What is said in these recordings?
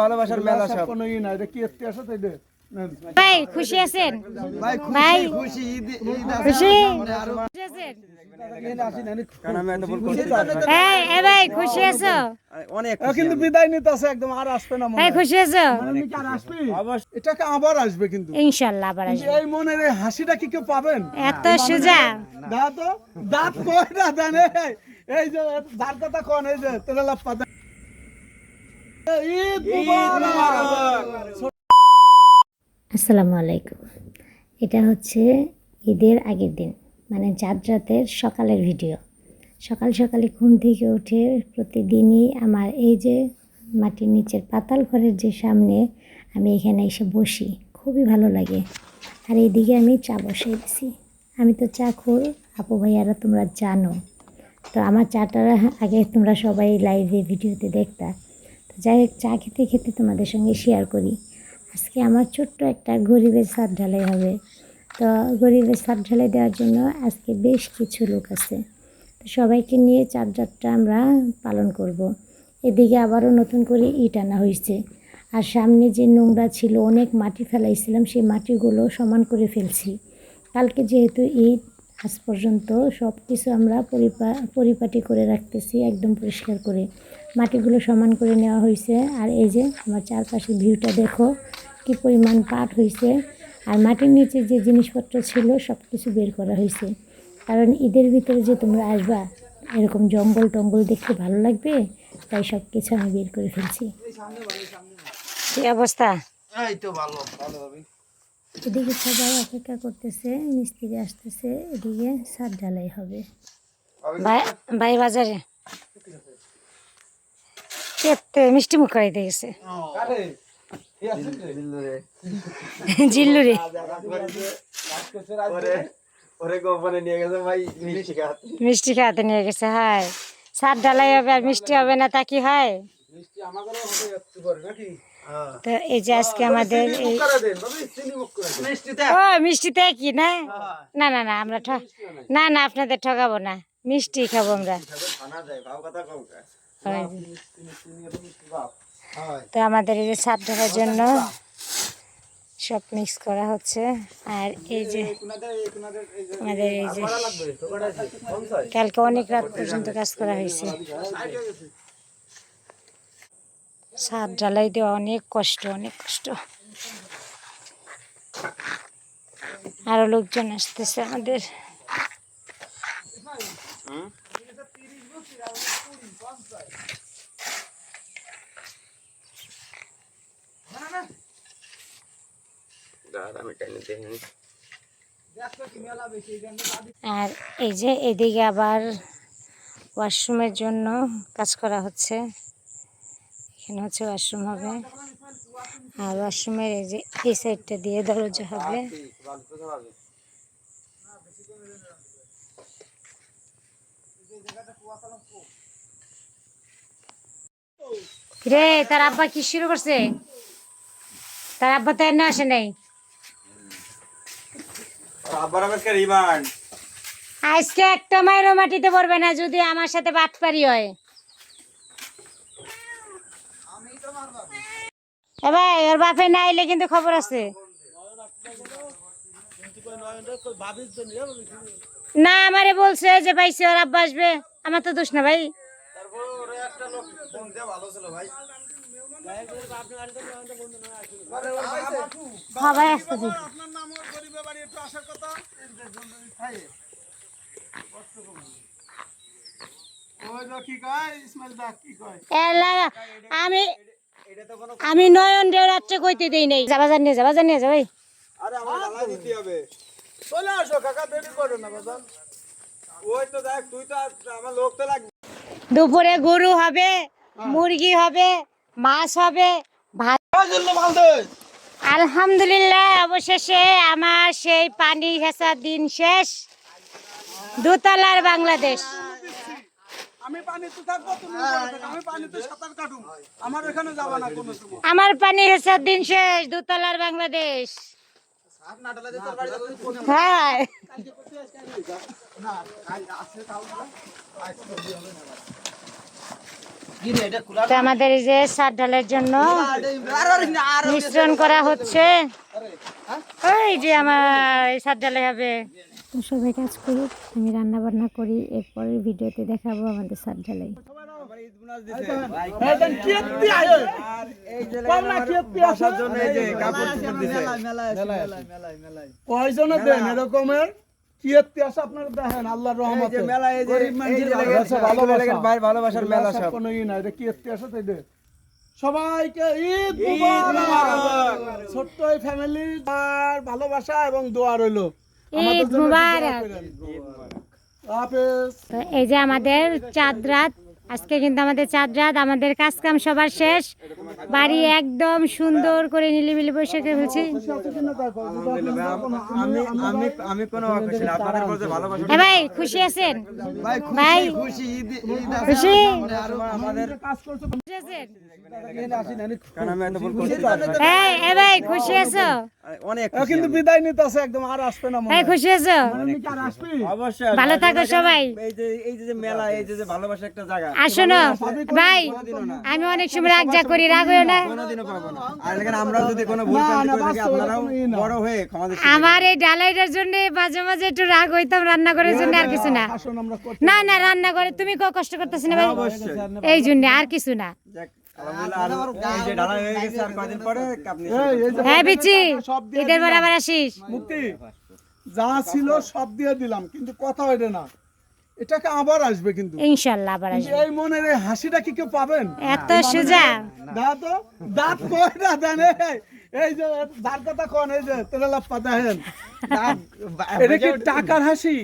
ভালোবাসার মেলা সব। কোনো ই নাই এটা কীর্তি আছে তো এটা। ভাই খুশি আছেন? ভাই খুশি খুশি ঈদ ঈদ আছে। খুশি সামনে আরও খুশি আছেন কারণ আমি এত বল করতে এই এ ভাই খুশি আছো? অনেক কিন্তু বিদায় নিতে আছে একদম আর আসবে না ভাই খুশি আছো? মনে কি আর আসবি? এটাকে আবার আসবে কিন্তু। ইনশাল্লাহ আবার আসবে। এই মনের হাসিটা কি কেউ পাবেন? এত সোজা। দাঁত তো দাঁত কয় না দেন এই, এই যে যার কথা কোন এই যে তেলা ঈদ মুবারক! আসসালামু আলাইকুম। এটা হচ্ছে ঈদের আগের দিন মানে চাঁদ রাতের সকালের ভিডিও। সকাল সকালে ঘুম থেকে উঠে প্রতিদিনই আমার এই যে মাটির নিচের পাতাল ঘরের যে সামনে আমি এখানে এসে বসি খুবই ভালো লাগে। আর এইদিকে আমি চা বসাই দিছি। আমি তো চা খোর আপু ভাইয়ারা তোমরা জানো। তো আমার চাটা আগে তোমরা সবাই লাইভে ভিডিওতে দেখতা। তো যাই হোক, চা খেতে খেতে তোমাদের সঙ্গে শেয়ার করি। আজকে আমার ছোট্ট একটা গরিবের সাত ঢালাই হবে। তো গরিবের সাত ঢালাই দেওয়ার জন্য আজকে বেশ কিছু লোক আছে। তো সবাইকে নিয়ে চার রাতটা আমরা পালন করব। এদিকে আবারও নতুন করে ইট আনা হয়েছে। আর সামনে যে নোংরা ছিল, অনেক মাটি ফেলাইছিলাম, সেই মাটিগুলো সমান করে ফেলছি। কালকে যেহেতু ঈদ আজ পর্যন্ত সব কিছু আমরা পরিপা পরিপাটি করে রাখতেছি একদম পরিষ্কার করে। মাটিগুলো সমান করে নেওয়া হয়েছে আর এই যে আমার চারপাশের ভিউটা দেখো কি পরিমাণ পাট হয়েছে আর মাটির নিচে যে জিনিসপত্র ছিল সব কিছু বের করা হয়েছে কারণ ঈদের ভিতরে যে তোমরা আসবা এরকম জঙ্গল টঙ্গল দেখতে ভালো লাগবে তাই সব কিছু আমি বের করে ফেলছি। কি অবস্থা? এই তো ভালো ভালো হবে এদিকে সবাই অপেক্ষা করতেছে মিস্ত্রি আসতেছে এদিকে সাত ঢালাই হবে। ভাই বাজারে? কেতে মিষ্টি মুখ করাইতে গেছে আরে জিল্লুরে। ওরে ওরে গোপনে নিয়ে গেছে ভাই মিষ্টি খাওয়াতে। নিয়ে গেছে হয়। সাত ঢালাই হবে আর মিষ্টি হবে না তা কি হয়? মিষ্টি আমাদেরও হবে একটু করে নাকি? হ্যাঁ তো এই যে আজকে আমাদের এই ও মিষ্টিতে কি না? না না না আমরা না না আপনাদের ঠকাবো না। মিষ্টি খাব আমরা। তো আমাদের এই যে সাত ঢাকার জন্য সব মিক্স করা হচ্ছে। আর এই যে আমাদের এই যে কালকে অনেক রাত পর্যন্ত কাজ করা হয়েছে। সাত ঢালাই দেওয়া অনেক কষ্ট অনেক কষ্ট। আরও লোকজন আসতেছে আমাদের। আর এই যে এদিকে আবার ওয়াশরুমের জন্য কাজ করা হচ্ছে। এখানে হচ্ছে ওয়াশরুম হবে। আর ওয়াশরুমের এই যে এই সাইডটা দিয়ে দরজা হবে। রে তার আব্বা কি শুরু করছে? তার আব্বা তো এনে আসে নাই। আজকে একটা মায়েরও মাটিতে পড়বে না যদি আমার সাথে বাটপারি হয়। এ ভাই ওর বাপে না আইলে কিন্তু খবর আছে। না আমারে বলছে যে পাইছে ওর আব্বা আসবে। আমার তো দোষ না ভাই। হ্যাঁ ভাই এলা, আমি আমি নয়ন রে রাত্রে কইতে দেই নাই। যাবা জানিয়ে যাবা জানিয়ে যাবাই আরে আমার জ্বালাই দিতে হবে। চলে আসো কাকা দেরি করো না বাজার ওই তো দেখ তুই তো আমার লোক তো লাগবে। দুপুরে গরু হবে মুরগি হবে মাছ হবে ভাত আলহামদুলিল্লাহ অবশেষে আমার সেই পানি ঘেঁচার দিন শেষ। দোতলার বাংলাদেশ। আমি পানিতে থাকব তুমি আমি পানিতে সাঁতার কাটুম। আমার এখানে যাবা না কোনো সময়। আমার পানি ঘেঁচার দিন শেষ দোতলার বাংলাদেশ। হ্যাঁ। তো আমাদের এই যে সার ডালের জন্য মিশ্রণ করা হচ্ছে। ওই যে আমার এই সার ডালে হবে। সবাই কাজ করি আমি রান্না বান্না করি এরপরের ভিডিওতে দেখাবো আমাদের এরকমের আপনারা দেখেন আল্লাহর রহমতে মেলা এই যে গরিব মানুষের ভালোবাসা, ভালোবাসা। ভাই ভালোবাসার মেলা সব কোনো ই নাই এটা তাই সবাইকে ঈদ মুবারক। ছোট্ট এই ফ্যামিলি আর ভালোবাসা এবং দোয়া রইল ঈদ মুবারক। এই যে আমাদের চাঁদ রাত আজকে কিন্তু আমাদের চাঁদ রাত আমাদের কাজ কাম সবার শেষ। বাড়ি একদম সুন্দর করে নিলিবিলি বসে ফেলছি। আমি আমি আমি কোনো অখুশি না আপনাদের প্রতি ভালোবাসা এ ভাই খুশি আছেন? ভাই খুশি ভুল করছি? এই এ ভাই খুশি আছো? কিন্তু বিদায় নিতে আছে একদম আর আসবে না খুশি আছো? কি আর আসবি অবশ্যই ভালো থাকো সবাই। এই যে এই যে যে মেলা এই যে যে ভালোবাসা একটা জায়গা। আসো না। ভাই আমি অনেক সময় রাগ যা করি রাগ হইও না। আমরা হয়ে এই ডালাইটার জন্য মাঝে মাঝে একটু রাগ হইতাম রান্না করার জন্য আর কিছু না। না না রান্না করে তুমি কেউ কষ্ট করতেছ না ভাই? এই জন্য আর কিছু না। হয়ে গেছে আর কয়দিন পরে আপনি এই, এই যে বিচি ঈদের পর আবার আসিস। মুক্তি যা ছিল সব দিয়ে দিলাম কিন্তু কথা ওইটা না। এটাকে আবার আসবে কিন্তু। ইনশাআল্লাহ আবার আসবে। এই মনের এই হাসিটা কি কেউ পাবেন? এত সোজা। দাঁত তো দাঁত কয় না দেন? এই, যে দাঁত কথা কোন এই যে তেলালাপ পাতা হেন। এটা কি টাকার হাসি?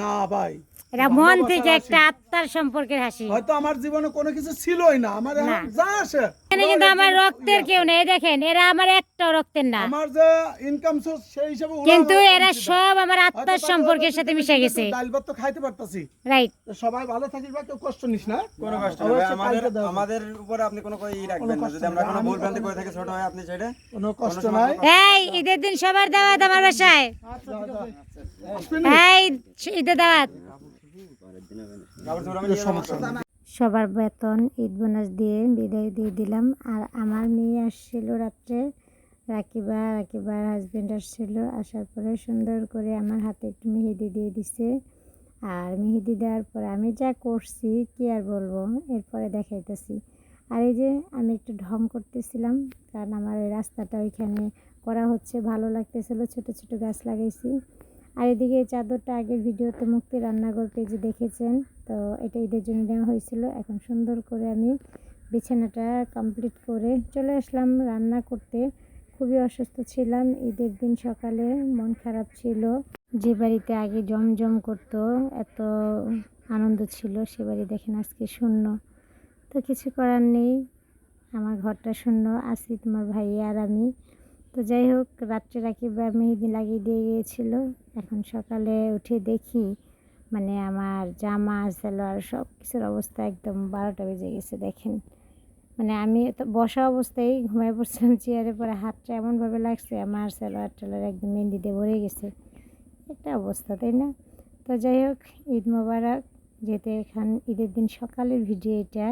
না ভাই। এটা মন থেকে একটা আত্মার সম্পর্কের হাসি। হয়তো আমার জীবনে কোনো কিছু ছিলই না। আমার যা আসে। এখানে কিন্তু আমার রক্তের কেউ নেই দেখেন এরা আমার একটাও রক্তের না। আমার যে ইনকাম সোর্স সেই হিসাবে কিন্তু এরা সব আমার আত্মার সম্পর্কের সাথে মিশে গেছে। ডাল ভাত তো খাইতে পারতাছি। রাইট তো সবাই ভালো থাকিস বা কেউ কষ্ট নিস না। কোনো কষ্ট নেই। অবশ্যই আমাদের হবে। আমাদের উপরে আপনি কোনো ই রাখবেন না। যদি আমরা কোনো ভুল ভ্রান্তি করে থাকি ছোট হয় আপনি সেটা কোনো কষ্ট নাই। এই ঈদের দিন সবার দাওয়াত আমার বাসায়। এই ঈদের দাওয়াত। সবার বেতন ঈদ বোনাস দিয়ে বিদায় দিয়ে দিলাম। আর আমার মেয়ে আসছিল রাত্রে, রাকিবা, রাকিবার হাজবেন্ড আসছিল। আসার পরে সুন্দর করে আমার হাতে একটু মেহেদি দিয়ে দিছে। আর মেহেদি দেওয়ার পরে আমি যা করছি, কি আর বলব, এরপরে দেখাইতেছি। আর এই যে আমি একটু ঢং করতেছিলাম, কারণ আমার ওই রাস্তাটা ওইখানে করা হচ্ছে, ভালো লাগতেছিল, ছোট ছোট গাছ লাগাইছি। আর এদিকে এই চাদরটা আগের ভিডিওতে মুক্তি রান্নাঘর পেজে দেখেছেন। তো এটা ঈদের জন্য নেওয়া হয়েছিল। এখন সুন্দর করে আমি বিছানাটা কমপ্লিট করে চলে আসলাম রান্না করতে। খুবই অসুস্থ ছিলাম। ঈদের দিন সকালে মন খারাপ ছিল। যে বাড়িতে আগে জমজম করতো, এত আনন্দ ছিল, সে বাড়ি দেখেন আজকে শূন্য। তো কিছু করার নেই। আমার ঘরটা শূন্য। আছি তোমার ভাইয়া আর আমি তো যাই হোক রাত্রে রাকিবা মেহেদি লাগিয়ে দিয়ে গিয়েছিল। এখন সকালে উঠে দেখি মানে আমার জামা, সালোয়ার সব কিছুর অবস্থা একদম বারোটা বেজে গেছে, দেখেন। মানে আমি তো বসা অবস্থায় ঘুমায় পড়ছিলাম, চেয়ারে পরে হাতটা এমনভাবে লাগছে, আমার সালোয়ার টালোয়ার একদম মেহেন্দিতে ভরে গেছে। একটা অবস্থা, তাই না? তো যাই হোক, ঈদ মোবারক, যেহেতু এখান ঈদের দিন সকালের ভিডিও এটা